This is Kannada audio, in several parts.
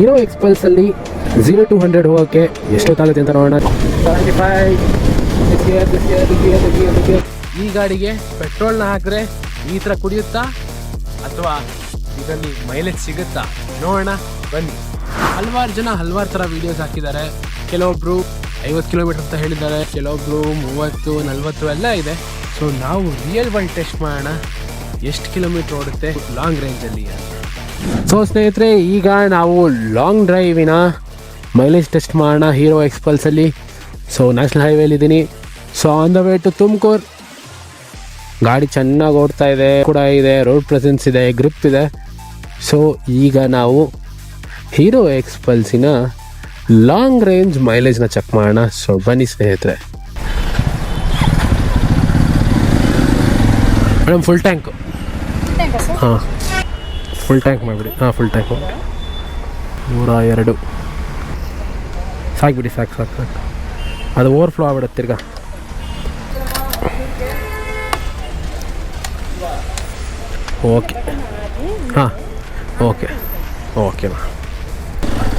ಹೀರೋ ಎಕ್ಸ್ಪಲ್ಸ್ ಅಲ್ಲಿ ಝೀರೋ ಟು ಹಂಡ್ರೆಡ್ ಹೋಗೋಕ್ಕೆ ಎಷ್ಟೊತ್ತಾಗುತ್ತೆ ಅಂತ ನೋಡೋಣ. ಈ ಗಾಡಿಗೆ ಪೆಟ್ರೋಲ್ನ ಹಾಕಿದ್ರೆ ಈ ಥರ ಕುಡಿಯುತ್ತಾ? ಅಥವಾ ಇದರಲ್ಲಿ ಮೈಲೇಜ್ ಸಿಗುತ್ತಾ? ನೋಡೋಣ, ಬನ್ನಿ. ಹಲವಾರು ಜನ ಹಲವಾರು ಥರ ವಿಡಿಯೋಸ್ ಹಾಕಿದ್ದಾರೆ. ಕೆಲವೊಬ್ರು ಐವತ್ತು ಕಿಲೋಮೀಟರ್ ಅಂತ ಹೇಳಿದ್ದಾರೆ. ಕೆಲವೊಬ್ರು ಮೂವತ್ತು, ನಲ್ವತ್ತು ಎಲ್ಲ ಇದೆ. ಸೊ ನಾವು ರಿಯಲ್ ವರ್ಲ್ಡ್ ಟೆಸ್ಟ್ ಮಾಡೋಣ. ಎಷ್ಟು ಕಿಲೋಮೀಟರ್ ಓಡುತ್ತೆ? ಲಾಂಗ್ ರೇಂಜಲ್ಲಿ ಅಂತ. ಸೊ ಸ್ನೇಹಿತರೆ ಈಗ ನಾವು ಲಾಂಗ್ ಡ್ರೈವಿನ ಮೈಲೇಜ್ ಟೆಸ್ಟ್ ಮಾಡೋಣ ಹೀರೋ ಎಕ್ಸ್ಪಲ್ಸಲ್ಲಿ so national ಹೈವೇಲಿದ್ದೀನಿ so on the way to Tumakuru ಗಾಡಿ ಚೆನ್ನಾಗಿ ಓಡ್ತಾ ಇದೆ ಕೂಡ ಇದೆ ರೋಡ್ ಪ್ರೆಸೆನ್ಸ್ ಇದೆ ಗ್ರಿಪ್ ಇದೆ. ಸೊ ಈಗ ನಾವು ಹೀರೋ ಎಕ್ಸ್ಪಲ್ಸಿನ ಲಾಂಗ್ ರೇಂಜ್ ಮೈಲೇಜ್ನ ಚೆಕ್ ಮಾಡೋಣ. ಸೊ ಬನ್ನಿ ಸ್ನೇಹಿತರೆ. ಮೇಡಮ್ ಫುಲ್ ಟ್ಯಾಂಕು ಹಾಂ. ಫುಲ್ ಟ್ಯಾಂಕ್ ಮಾಡಿಬಿಡಿ ಹಾಂ ಫುಲ್ ಟ್ಯಾಂಕ್ ನೂರ ಎರಡು. ಸಾಕ್ಬಿಡಿ ಸಾಕು ಸಾಕು ಸಾಕು. ಅದು ಓವರ್ಫ್ಲೋ ಆಗ್ಬಿಡುತ್ತೆ ತಿರ್ಗಾ. ಓಕೆ ಹಾಂ ಓಕೆ ಓಕೆ ಮಾ.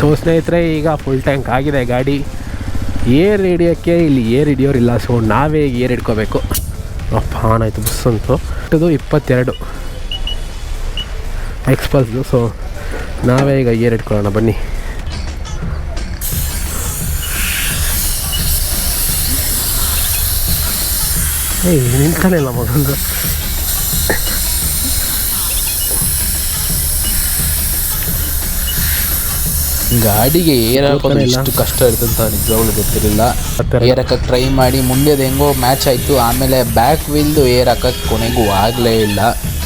ಸೊ ಸ್ನೇಹಿತರೆ, ಈಗ ಫುಲ್ ಟ್ಯಾಂಕ್ ಆಗಿದೆ ಗಾಡಿ. ಏರ್ ಹಿಡಿಯೋಕ್ಕೆ ಇಲ್ಲಿ ಏರ್ ಹಿಡಿಯೋರಿಲ್ಲ. ಸೊ ನಾವೇ ಏರ್ ಹಿಡ್ಕೋಬೇಕು. ಅಪ್ಪ ಆನ್ ಆಯಿತು, ಬಸ್ ಅಂತು. ಇಪ್ಪತ್ತೆರಡು. ಎಕ್ಸ್ಪಲ್ಸ್ದು ಸೊ ನಾವೇ ಈಗ ಏರ್ ಇಟ್ಕೊಳ್ಳೋಣ ಬನ್ನಿ. ಏಯ್ ನಿಂತಾನೆ ಇಲ್ಲ ಮಗಂದು ಗಾಡಿಗೆ ಏರ್ ಹಾಕೋದು ಎಷ್ಟು ಕಷ್ಟ ಇರ್ತಂತ ನಿಜವಾಗ್ಲೂ ಗೊತ್ತಿರಲಿಲ್ಲ. ಏರ್ ಹಾಕಕ್ಕೆ ಟ್ರೈ ಮಾಡಿ ಮುಂದೆದು ಹೆಂಗೋ ಮ್ಯಾಚ್ ಆಯಿತು ಆಮೇಲೆ ಬ್ಯಾಕ್ ವೀಲ್ದು ಏರ್ ಹಾಕಕ್ಕೆ ಕೊನೆಗೂ ಆಗಲೇ ಇಲ್ಲ.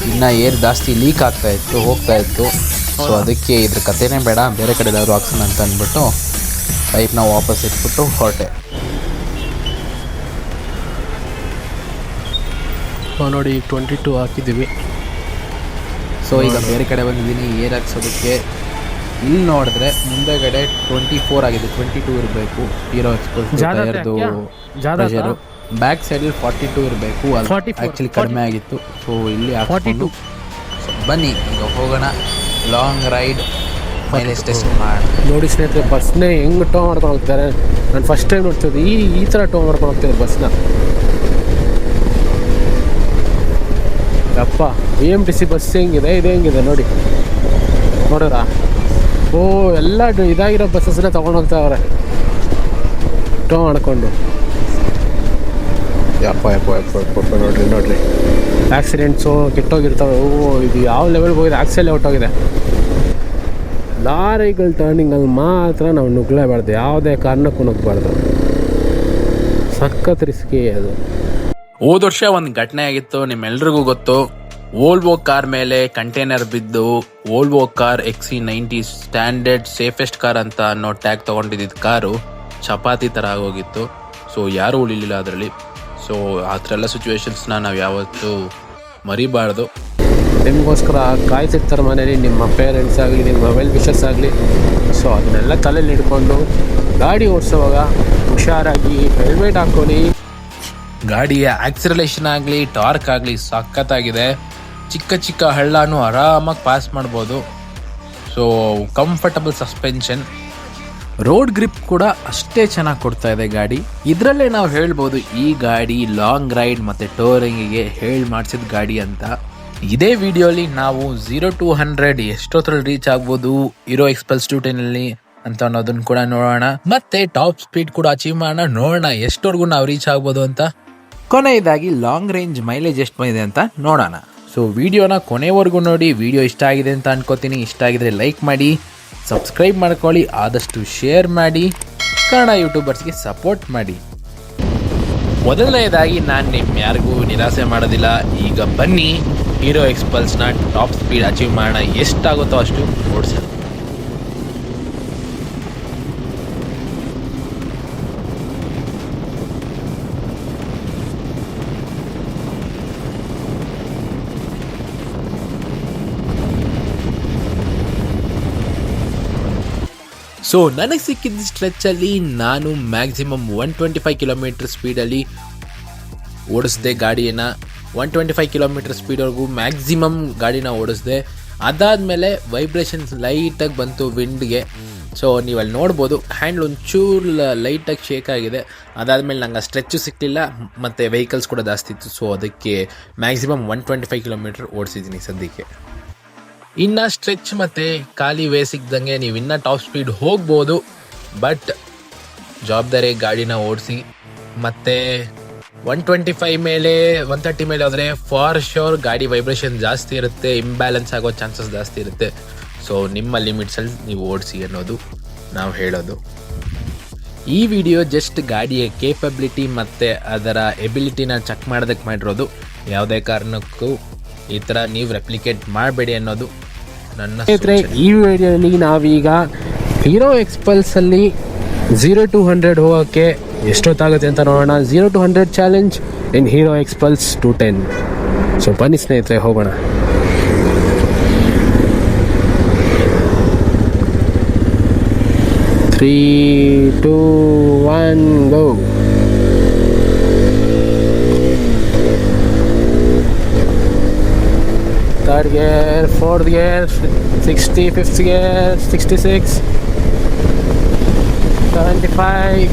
ಇನ್ನು ಏರ್ ಜಾಸ್ತಿ ಲೀಕ್ ಆಗ್ತಾ ಇತ್ತು, ಹೋಗ್ತಾ ಇತ್ತು. ಸೊ ಅದಕ್ಕೆ ಇದ್ರ ಕಥೆನೇ ಬೇಡ, ಬೇರೆ ಕಡೆ ಏನಾದರೂ ಹಾಕ್ಸೋಣ ಅಂತ ಅಂದ್ಬಿಟ್ಟು ಪೈಪ್ನ ವಾಪಸ್ ಇಟ್ಬಿಟ್ಟು ಹೊರಟೆ. ನೋಡಿ ಈಗ ಟ್ವೆಂಟಿ ಟು ಹಾಕಿದ್ದೀವಿ. ಸೊ ಈಗ ಬೇರೆ ಕಡೆ ಬಂದಿದ್ದೀನಿ, ಏರ್ ಹಾಕ್ಸೋದಕ್ಕೆ. ಇಲ್ಲಿ ನೋಡಿದ್ರೆ ಮುಂದೆಗಡೆ ಟ್ವೆಂಟಿ ಫೋರ್ ಆಗಿದೆ ಟ್ವೆಂಟಿ ಟೂ ಇರಬೇಕು ಹೀರೋ ಎಕ್ಸ್ಪ್ರೆಸ್ ಬ್ಯಾಕ್ ಸೈಡಲ್ಲಿ ಫಾರ್ಟಿ ಟೂ ಇರಬೇಕು. ಆಕ್ಚುಲಿ ಆ್ಯಕ್ಚುಲಿ ಕಡಿಮೆ ಆಗಿತ್ತು. ಸೊ ಇಲ್ಲಿ ಹಾಕೊಂಡು ಬನ್ನಿ ಈಗ ಹೋಗೋಣ. ಲಾಂಗ್ ರೈಡ್ ಟೆಸ್ಟ್ ಮಾಡಿ. ನೋಡಿ ಸ್ನೇಹಿತರೆ ಬಸ್ನೇ ಹೆಂಗೆ ಟೋ ಮಾಡ್ಕೊಂಡು ಹೋಗ್ತಾರೆ. ನಾನು ಫಸ್ಟ್ ಟೈಮ್ ನೋಡ್ತಿದ್ದೆ ಈ ಈ ಥರ ಟೋ ಮಾಡ್ಕೊಂಡು ಹೋಗ್ತಿದ್ರು ಬಸ್ನ. ಅಪ್ಪ B M T C bus ಹೆಂಗಿದೆ? ಇದು ಹೆಂಗಿದೆ? ನೋಡಿ. ನೋಡೋರಾ? ಓ ಎಲ್ಲ ಇದಾಗಿರೋ ಬಸ್ಸಸ್ನ ತೊಗೊಂಡು ಹೋಗ್ತಾವ್ರೆ. ಟೋ ಮಾಡ್ಕೊಂಡು. ಯಪ್ಪ ಯಪ್ಪ ಯಪ್ಪ ಯಪ್ಪ ನೋಡ್ರಿ ನೋಡ್ರಿ. ಆಕ್ಸಿಡೆಂಟ್ಸು ಕೆಟ್ಟೋಗಿರ್ತಾವೆ. ಓ ಇದು ಯಾವ ಲೆವೆಲ್ಗೆ ಹೋಗಿದೆ? ಆಕ್ಸೆಲ್ ಹೊಟ್ಟೋಗಿದೆ ಲಾರಿಗಳ ಟರ್ನಿಂಗಲ್ಲಿ ಮಾತ್ರ ನಾವು ನುಗ್ಲೇಬಾರ್ದು. ಯಾವುದೇ ಕಾರಣಕ್ಕೂ ನುಗ್ಗಬಾರ್ದು ಸಖತ್ ರಿಸ್ಕಿ ಅದು. ಹೋದ ವರ್ಷ ಒಂದು ಘಟನೆ ಆಗಿತ್ತು. ನಿಮ್ಮೆಲ್ರಿಗೂ ಗೊತ್ತು. ವೋಲ್ವೋ ಕಾರ್ ಮೇಲೆ ಕಂಟೈನರ್ ಬಿದ್ದು Volvo car XC ninety standard safest car ಅಂತ ಅನ್ನೋ ಟ್ಯಾಗ್ ತಗೊಂಡಿದ್ದ ಕಾರು ಚಪಾತಿ ಥರ ಆಗೋಗಿತ್ತು. ಸೊ ಯಾರೂ ಉಳಿಲಿಲ್ಲ ಅದರಲ್ಲಿ. ಸೊ ಆ ಥರ ಎಲ್ಲ ಸಿಚುವೇಶನ್ಸ್ನ ನಾವು ಯಾವತ್ತೂ ಮರಿಬಾರ್ದು. ನಿಮಗೋಸ್ಕರ ಕಾಯ್ತಿರ್ತಾರೆ ಮನೇಲಿ ನಿಮ್ಮ ಪೇರೆಂಟ್ಸ್ ಆಗಲಿ, ನಿಮ್ಮ ಮೊಬೈಲ್ ವಿಷಸ್ ಆಗಲಿ. ಸೊ ಅದನ್ನೆಲ್ಲ ತಲೆಯಲ್ಲಿ ಹಿಡ್ಕೊಂಡು ಗಾಡಿ ಓಡಿಸೋವಾಗ ಹುಷಾರಾಗಿ ಹೆಲ್ಮೆಟ್ ಹಾಕೊಳ್ಳಿ ಗಾಡಿಯ ಆಕ್ಸಿಲೇಷನ್ ಆಗಲಿ ಟಾರ್ಕ್ ಆಗಲಿ ಸಖತ್ತಾಗಿದೆ. ಚಿಕ್ಕ ಚಿಕ್ಕ ಹಳ್ಳನೂ ಆರಾಮಾಗಿ ಪಾಸ್ ಮಾಡ್ಬೋದು. So comfortable suspension road grip ಕೂಡ ಅಷ್ಟೇ ಚೆನ್ನಾಗಿ ಕೊಡ್ತಾ ಇದೆ ಗಾಡಿ. ಇದರಲ್ಲೇ ನಾವು ಹೇಳ್ಬೋದು, ಈ ಗಾಡಿ ಲಾಂಗ್ ರೈಡ್ ಮತ್ತು ಟೋರಿಂಗಿಗೆ ಹೇಳಿ ಮಾಡಿಸಿದ ಗಾಡಿ ಅಂತ. ಇದೇ ವಿಡಿಯೋಲಿ ನಾವು ಝೀರೋ ಟು ಹಂಡ್ರೆಡ್ ಎಷ್ಟೊತ್ತರಲ್ಲಿ ರೀಚ್ ಆಗ್ಬೋದು ಇರೋ ಎಕ್ಸ್ಪಲ್ಸ್ ಟು ಟೆನಲ್ಲಿ ಅಂತ ಅನ್ನೋದನ್ನ ಕೂಡ ನೋಡೋಣ. ಮತ್ತೆ ಟಾಪ್ ಸ್ಪೀಡ್ ಕೂಡ ಅಚೀವ್ ಮಾಡೋಣ, ನೋಡೋಣ ಎಷ್ಟವರೆಗೂ ನಾವು ರೀಚ್ ಆಗ್ಬೋದು ಅಂತ. ಕೊನೆಯದಾಗಿ ಲಾಂಗ್ ರೇಂಜ್ ಮೈಲೇಜ್ ಎಷ್ಟು ಬಂದಿದೆ ಅಂತ ನೋಡೋಣ. ಸೊ ವಿಡಿಯೋನ ಕೊನೆವರೆಗೂ ನೋಡಿ ವಿಡಿಯೋ ಇಷ್ಟ ಆಗಿದೆ ಅಂತ ಅನ್ಕೋತೀನಿ. ಇಷ್ಟ ಆಗಿದ್ರೆ ಲೈಕ್ ಮಾಡಿ ಸಬ್ಸ್ಕ್ರೈಬ್ ಮಾಡ್ಕೊಳ್ಳಿ, ಆದಷ್ಟು ಶೇರ್ ಮಾಡಿ, ಕನ್ನಡ ಯೂಟ್ಯೂಬರ್ಸ್ಗೆ ಸಪೋರ್ಟ್ ಮಾಡಿ. ಮೊದಲನೆಯದಾಗಿ ನಾನು ನಿಮ್ಮ ಯಾರಿಗೂ ನಿರಾಸೆ ಮಾಡೋದಿಲ್ಲ. ಈಗ ಬನ್ನಿ ಹೀರೋ ಎಕ್ಸ್ಪಲ್ಸ್ನ ಟಾಪ್ ಸ್ಪೀಡ್ ಅಚೀವ್ ಮಾಡೋಣ. ಎಷ್ಟಾಗುತ್ತೋ ಅಷ್ಟು ಓಡಿಸೋಣ ಸೊ ನನಗೆ ಸಿಕ್ಕಿದ್ದ ಸ್ಟ್ರೆಚ್ಚಲ್ಲಿ ನಾನು maximum one twenty five kilometre ಸ್ಪೀಡಲ್ಲಿ ಓಡಿಸಿದೆ ಗಾಡಿಯನ್ನು. ಒನ್ ಟ್ವೆಂಟಿ ಫೈವ್ ಕಿಲೋಮೀಟರ್ ಸ್ಪೀಡ್ವರೆಗೂ ಮ್ಯಾಕ್ಸಿಮಮ್ ಗಾಡಿನ ಓಡಿಸಿದೆ. ಅದಾದಮೇಲೆ ವೈಬ್ರೇಷನ್ಸ್ ಲೈಟಾಗಿ ಬಂತು ವಿಂಡ್ಗೆ ಸೊ ನೀವು ಅಲ್ಲಿ ನೋಡ್ಬೋದು ಹ್ಯಾಂಡ್ಲ್ ಒಂಚೂರು ಲೈಟಾಗಿ ಶೇಕ್ ಆಗಿದೆ. ಅದಾದಮೇಲೆ ನಂಗೆ ಸ್ಟ್ರೆಚ್ಚು ಸಿಕ್ಕಲಿಲ್ಲ ಮತ್ತು ವೆಹಿಕಲ್ಸ್ ಕೂಡ ಜಾಸ್ತಿ ಇತ್ತು. ಸೊ ಅದಕ್ಕೆ maximum one twenty five kilometre ಓಡಿಸಿದ್ದೀನಿ ಸದ್ಯಕ್ಕೆ. ಇನ್ನು ಸ್ಟ್ರೆಚ್ ಮತ್ತು ಖಾಲಿ ವೇ ಸಿಗ್ದಂಗೆ ನೀವು ಇನ್ನೂ ಟಾಪ್ ಸ್ಪೀಡ್ ಹೋಗ್ಬೋದು. ಬಟ್ ಜವಾಬ್ದಾರಿ ಗಾಡಿನ ಓಡಿಸಿ. ಮತ್ತು ಒನ್ ಟ್ವೆಂಟಿ ಫೈವ್ ಮೇಲೆ ಒನ್ ತರ್ಟಿ ಮೇಲೆ ಹೋದರೆ ಫಾರ್ ಶೋರ್ ಗಾಡಿ ವೈಬ್ರೇಷನ್ ಜಾಸ್ತಿ ಇರುತ್ತೆ ಇಂಬ್ಯಾಲೆನ್ಸ್ ಆಗೋ ಚಾನ್ಸಸ್ ಜಾಸ್ತಿ ಇರುತ್ತೆ. ಸೊ ನಿಮ್ಮ ಲಿಮಿಟ್ಸಲ್ಲಿ ನೀವು ಓಡಿಸಿ ಅನ್ನೋದು ನಾವು ಹೇಳೋದು. ಈ ವಿಡಿಯೋ ಜಸ್ಟ್ ಗಾಡಿಯ ಕೇಪಬಿಲಿಟಿ ಮತ್ತು ಅದರ ಎಬಿಲಿಟಿನ ಚೆಕ್ ಮಾಡೋದಕ್ಕೆ ಮಾಡಿರೋದು. ಯಾವುದೇ ಕಾರಣಕ್ಕೂ ಈ ಥರ ನೀವು ರೆಪ್ಲಿಕೇಟ್ ಮಾಡಬೇಡಿ ಅನ್ನೋದು ನನ್ನ ಸ್ನೇಹಿತರೆ ಈ ವಿಡಿಯೋದಲ್ಲಿ ನಾವೀಗ ಹೀರೋ ಎಕ್ಸ್ಪಲ್ಸಲ್ಲಿ ಝೀರೋ ಟು ಹಂಡ್ರೆಡ್ ಹೋಗೋಕ್ಕೆ ಎಷ್ಟೊತ್ತಾಗುತ್ತೆ ಅಂತ ನೋಡೋಣ. Zero to hundred challenge in Hero Xpulse two ten so ಬನ್ನಿ ಸ್ನೇಹಿತರೆ ಹೋಗೋಣ. Three two one go third gear, fourth gear, 60, fifth gear, 66, 75,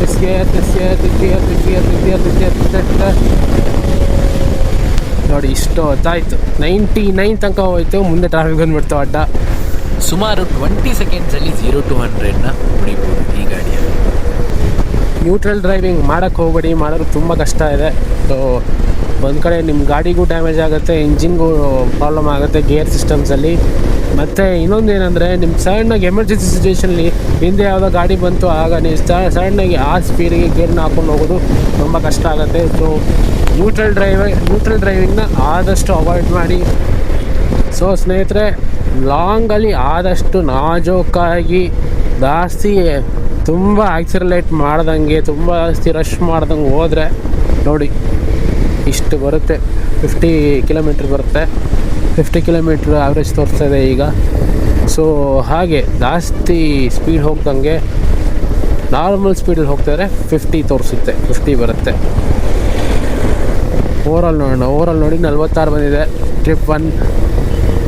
this gear, this gear, this gear, this gear, this gear, this gear, this gear. ನೋಡಿ ಇಷ್ಟು ಹೊತ್ತಾಯ್ತು ನೈಂಟಿ ನೈನ್ ತನಕ ಹೋಯ್ತು ಮುಂದೆ ಟ್ರಾಫಿಕ್ ಬಂದ್ಬಿಡ್ತು ಅಡ್ಡ. ಸುಮಾರು ಟ್ವೆಂಟಿ ಸೆಕೆಂಡ್ಸಲ್ಲಿ ಝೀರೋ ಟು ಹಂಡ್ರೆಡ್ನ ಹೊಡಿಬೋದು ಈ ಗಾಡಿಯಲ್ಲಿ. ನ್ಯೂಟ್ರಲ್ ಡ್ರೈವಿಂಗ್ ಮಾಡೋಕ್ಕೆ ಹೋಗಬೇಡಿ ಮಾಡೋದು ತುಂಬ ಕಷ್ಟ ಇದೆ. ಸೊ ಒಂದು ಕಡೆ ನಿಮ್ಮ ಗಾಡಿಗೂ ಡ್ಯಾಮೇಜ್ ಆಗುತ್ತೆ ಇಂಜಿನ್ಗೂ ಪ್ರಾಬ್ಲಮ್ ಆಗುತ್ತೆ ಗೇರ್ ಸಿಸ್ಟಮ್ಸಲ್ಲಿ ಮತ್ತು ಇನ್ನೊಂದು ಏನಂದರೆ ನಿಮ್ಮ ಸಡನ್ನಾಗಿ ಎಮರ್ಜೆನ್ಸಿ ಸಿಚುವೇಷನಲ್ಲಿ ಹಿಂದೆ ಯಾವುದೋ ಗಾಡಿ ಬಂತು, ಆಗ ನೀವು ಸಡನ್ನಾಗಿ ಆ ಸ್ಪೀಡಿಗೆ ಗೇರ್ನ ಹಾಕೊಂಡು ಹೋಗೋದು ತುಂಬ ಕಷ್ಟ ಆಗುತ್ತೆ. ಸೊ ನ್ಯೂಟ್ರಲ್ ಡ್ರೈವ್ ನ್ಯೂಟ್ರಲ್ ಡ್ರೈವಿಂಗ್ನ ಆದಷ್ಟು ಅವಾಯ್ಡ್ ಮಾಡಿ. ಸೊ ಸ್ನೇಹಿತರೆ ಲಾಂಗಲ್ಲಿ ಆದಷ್ಟು ನಾಜೋಕಾಗಿ, ಜಾಸ್ತಿ ತುಂಬ ಆಕ್ಸಿರಲೇಟ್ ಮಾಡ್ದಂಗೆ, ತುಂಬ ಜಾಸ್ತಿ ರಶ್ ಮಾಡ್ದಂಗೆ ಹೋದರೆ ನೋಡಿ. ಇಷ್ಟು ಬರುತ್ತೆ ಫಿಫ್ಟಿ ಕಿಲೋಮೀಟ್ರ್ ಬರುತ್ತೆ. ಫಿಫ್ಟಿ ಕಿಲೋಮೀಟ್ರ್ ಆವ್ರೇಜ್ ತೋರಿಸ್ತಾ ಇದೆ ಈಗ. ಸೊ ಹಾಗೆ ಜಾಸ್ತಿ ಸ್ಪೀಡ್ ಹೋಗ್ದಂಗೆ ನಾರ್ಮಲ್ ಸ್ಪೀಡಲ್ಲಿ ಹೋಗ್ತಾಯಿದ್ರೆ ಫಿಫ್ಟಿ ತೋರಿಸುತ್ತೆ ಫಿಫ್ಟಿ ಬರುತ್ತೆ. ಓವರಾಲ್ ನೋಡೋಣ ಓವರಾಲ್ ನೋಡಿ ನಲ್ವತ್ತಾರು ಬಂದಿದೆ. ಟ್ರಿಪ್ ಒನ್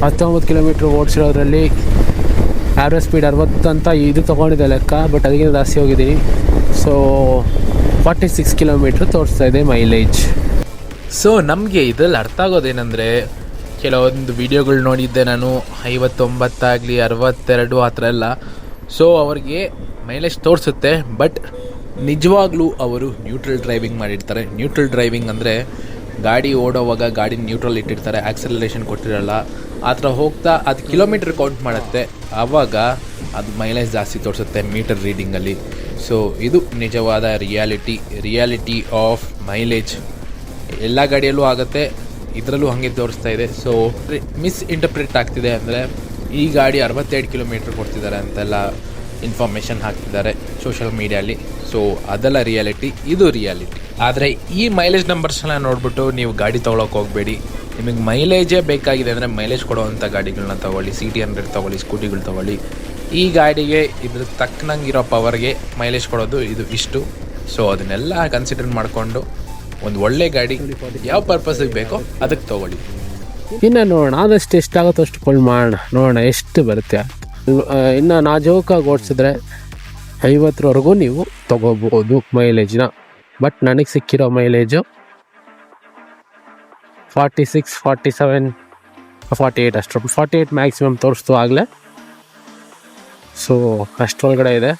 ಹತ್ತೊಂಬತ್ತು ಕಿಲೋಮೀಟ್ರ್ ಓಡಿಸಿರೋದ್ರಲ್ಲಿ ಆ್ಯಾವ್ರೇಜ್ ಸ್ಪೀಡ್ ಅರವತ್ತು ಅಂತ ಇದು ತೊಗೊಂಡಿದೆ ಲೆಕ್ಕ ಬಟ್ ಅದಕ್ಕಿಂತ ಜಾಸ್ತಿ ಹೋಗಿದ್ದೀನಿ. ಸೊ ಫಾರ್ಟಿ ಸಿಕ್ಸ್ ಕಿಲೋಮೀಟ್ರ್ ತೋರಿಸ್ತಾ ಇದೆ ಮೈಲೇಜ್ ಸೊ ನಮಗೆ ಇದರಲ್ಲಿ ಅರ್ಥ ಆಗೋದೇನೆಂದರೆ, ಕೆಲವೊಂದು ವಿಡಿಯೋಗಳು ನೋಡಿದ್ದೆ ನಾನು, ಐವತ್ತೊಂಬತ್ತಾಗಲಿ ಅರವತ್ತೆರಡು ಆ ಥರ ಎಲ್ಲ. ಸೊ ಅವ್ರಿಗೆ ಮೈಲೇಜ್ ತೋರಿಸುತ್ತೆ, ಬಟ್ ನಿಜವಾಗ್ಲೂ ಅವರು ನ್ಯೂಟ್ರಲ್ ಡ್ರೈವಿಂಗ್ ಮಾಡಿರ್ತಾರೆ. ನ್ಯೂಟ್ರಲ್ ಡ್ರೈವಿಂಗ್ ಅಂದರೆ ಗಾಡಿ ಓಡೋವಾಗ ಗಾಡಿ ನ್ಯೂಟ್ರಲ್ ಇಟ್ಟಿರ್ತಾರೆ ಆಕ್ಸಲರೇಷನ್ ಕೊಟ್ಟಿರಲ್ಲ. ಆ ಥರ ಹೋಗ್ತಾ ಅದು ಕಿಲೋಮೀಟ್ರ್ ಕೌಂಟ್ ಮಾಡುತ್ತೆ. ಆವಾಗ ಅದು ಮೈಲೇಜ್ ಜಾಸ್ತಿ ತೋರಿಸುತ್ತೆ ಮೀಟರ್ ರೀಡಿಂಗಲ್ಲಿ ಸೊ ಇದು ನಿಜವಾದ ರಿಯಾಲಿಟಿ ರಿಯಾಲಿಟಿ ಆಫ್ ಮೈಲೇಜ್ ಎಲ್ಲ ಗಾಡಿಯಲ್ಲೂ ಆಗುತ್ತೆ. ಇದರಲ್ಲೂ ಹಾಗೆ ತೋರಿಸ್ತಾ ಇದೆ. ಸೊ ಮಿಸ್ ಇಂಟರ್ಪ್ರಿಟ್ ಆಗ್ತಿದೆ ಅಂದರೆ ಈ ಗಾಡಿ ಅರವತ್ತೆರಡು ಕಿಲೋಮೀಟ್ರ್ ಕೊಡ್ತಿದ್ದಾರೆ ಅಂತೆಲ್ಲ ಇನ್ಫಾರ್ಮೇಷನ್ ಹಾಕ್ತಿದ್ದಾರೆ ಸೋಷಿಯಲ್ ಮೀಡಿಯಲ್ಲಿ ಸೊ ಅದೆಲ್ಲ ರಿಯಾಲಿಟಿ ಇದು ರಿಯಾಲಿಟಿ ಆದರೆ ಈ ಮೈಲೇಜ್ ನಂಬರ್ಸ್ನ ನೋಡಿಬಿಟ್ಟು ನೀವು ಗಾಡಿ ತೊಗೊಳಕ್ಕೆ ಹೋಗಬೇಡಿ. ನಿಮಗೆ ಮೈಲೇಜೇ ಬೇಕಾಗಿದೆ ಅಂದರೆ ಮೈಲೇಜ್ ಕೊಡುವಂಥ ಗಾಡಿಗಳನ್ನ ತೊಗೊಳ್ಳಿ ಸಿ ಟಿ ಹಂಡ್ರೆಡ್ ತೊಗೊಳ್ಳಿ ಸ್ಕೂಟಿಗಳು ತೊಗೊಳ್ಳಿ. ಈ ಗಾಡಿಗೆ ಇದ್ರ ತಕ್ಕನಂಗಿರೋ ಪವರ್ಗೆ ಮೈಲೇಜ್ ಕೊಡೋದು ಇದು ಇಷ್ಟು. ಸೊ ಅದನ್ನೆಲ್ಲ ಕನ್ಸಿಡರ್ ಮಾಡಿಕೊಂಡು ಒಂದು ಒಳ್ಳೆ ಗಾಡಿ. ಯಾವ ಪರ್ಪಸ್ಗೆ ಬೇಕೋ ಅದಕ್ಕೆ ತಗೊಳ್ಳಿ. ಇನ್ನು ನೋಡೋಣ. ಆದಷ್ಟು ಎಷ್ಟಾಗುತ್ತೋ ಅಷ್ಟು ಕೊಲ್ ಮಾಡೋಣ. ನೋಡೋಣ ಎಷ್ಟು ಬರುತ್ತೆ ಇನ್ನು ನಾಜೂಕಾಗಿ ಓಡಿಸಿದ್ರೆ ಐವತ್ತರವರೆಗೂ ನೀವು ತೊಗೋಬೋದು ಮೈಲೇಜ್ನ ಬಟ್ ನನಗೆ ಸಿಕ್ಕಿರೋ mileage forty six forty seven forty eight ಅಷ್ಟು. ಫಾರ್ಟಿ ಏಯ್ಟ್ ಮ್ಯಾಕ್ಸಿಮಮ್ ತೋರಿಸ್ತು ಆಗಲೇ. ಸೊ ಅಷ್ಟರೊಳಗಡೆ ಇದೆ.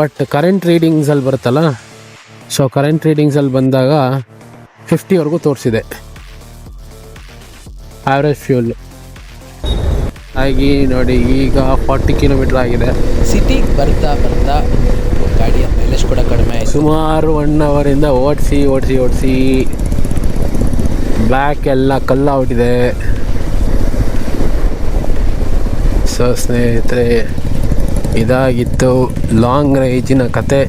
ಬಟ್ ಕರೆಂಟ್ ರೀಡಿಂಗ್ಸಲ್ಲಿ ಬರುತ್ತಲ್ಲ? ಸೊ ಕರೆಂಟ್ ರೀಡಿಂಗ್ಸಲ್ಲಿ ಬಂದಾಗ ಫಿಫ್ಟಿವರೆಗೂ ತೋರಿಸಿದೆ. ಆವ್ರೇಜ್ ಫ್ಯೂಲ್ ಹಾಗೆ ನೋಡಿ ಈಗ ಫಾರ್ಟಿ ಕಿಲೋಮೀಟರ್ ಆಗಿದೆ. ಸಿಟಿಗೆ ಬರ್ತಾ ಬರ್ತಾ ಗಾಡಿಯ ಮೈಲೇಜ್ ಕೂಡ ಕಡಿಮೆ ಆಯಿತು. ಸುಮಾರು ಒನ್ ಅವರಿಂದ ಓಡಿಸಿ ಓಡಿಸಿ ಓಡಿಸಿ ಬ್ಯಾಕ್ ಎಲ್ಲ ಕಲ್ಲಾಗ್ಬಿಟ್ಟಿದೆ ಸೊ ಸ್ನೇಹಿತರೆ ಇದಾಗಿತ್ತು ಲಾಂಗ್ ರೈಜಿನ ಕತೆ.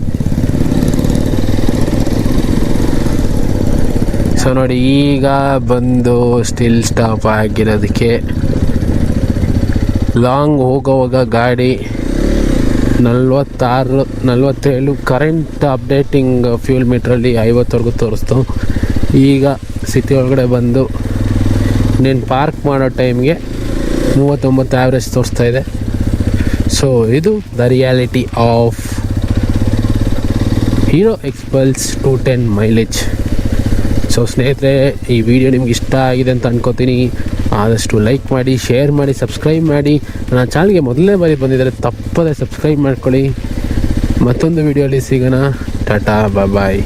ಸೊ ನೋಡಿ, ಈಗ ಬಂದು ಸ್ಟಿಲ್ ಸ್ಟಾಪ್ ಆಗಿರೋದಕ್ಕೆ ಲಾಂಗ್ ಹೋಗೋವಾಗ ಗಾಡಿ ನಲ್ವತ್ತಾರು, ನಲ್ವತ್ತೇಳು ಕರೆಂಟ್ ಅಪ್ಡೇಟಿಂಗ್ ಫ್ಯೂಲ್ ಮೀಟ್ರಲ್ಲಿ ಐವತ್ತವರೆಗೂ ತೋರಿಸ್ತು. ಈಗ ಸಿಟಿ ಒಳಗಡೆ ಬಂದು ನೀನು ಪಾರ್ಕ್ ಮಾಡೋ ಟೈಮ್ಗೆ ಮೂವತ್ತೊಂಬತ್ತು ಆ್ಯಾವ್ರೇಜ್ ತೋರಿಸ್ತಾ ಇದೆ. ಸೊ ಇದು the reality of Hero Xpulse two ten mileage so ಸ್ನೇಹಿತರೆ, ಈ ವಿಡಿಯೋ ನಿಮ್ಗೆ ಇಷ್ಟ ಆಗಿದೆ ಅಂತ ಅನ್ಕೋತೀನಿ. ಆದಷ್ಟು ಲೈಕ್ ಮಾಡಿ ಶೇರ್ ಮಾಡಿ ಸಬ್ಸ್ಕ್ರೈಬ್ ಮಾಡಿ. ನನ್ನ ಚಾನಲ್ಗೆ ಮೊದಲನೇ ಬಾರಿ ಬಂದಿದ್ದರೆ ತಪ್ಪದೆ ಸಬ್ಸ್ಕ್ರೈಬ್ ಮಾಡ್ಕೊಳ್ಳಿ. ಮತ್ತೊಂದು ವಿಡಿಯೋಲಿ ಸಿಗೋಣ. ಟಾಟಾ ಬಾಯ್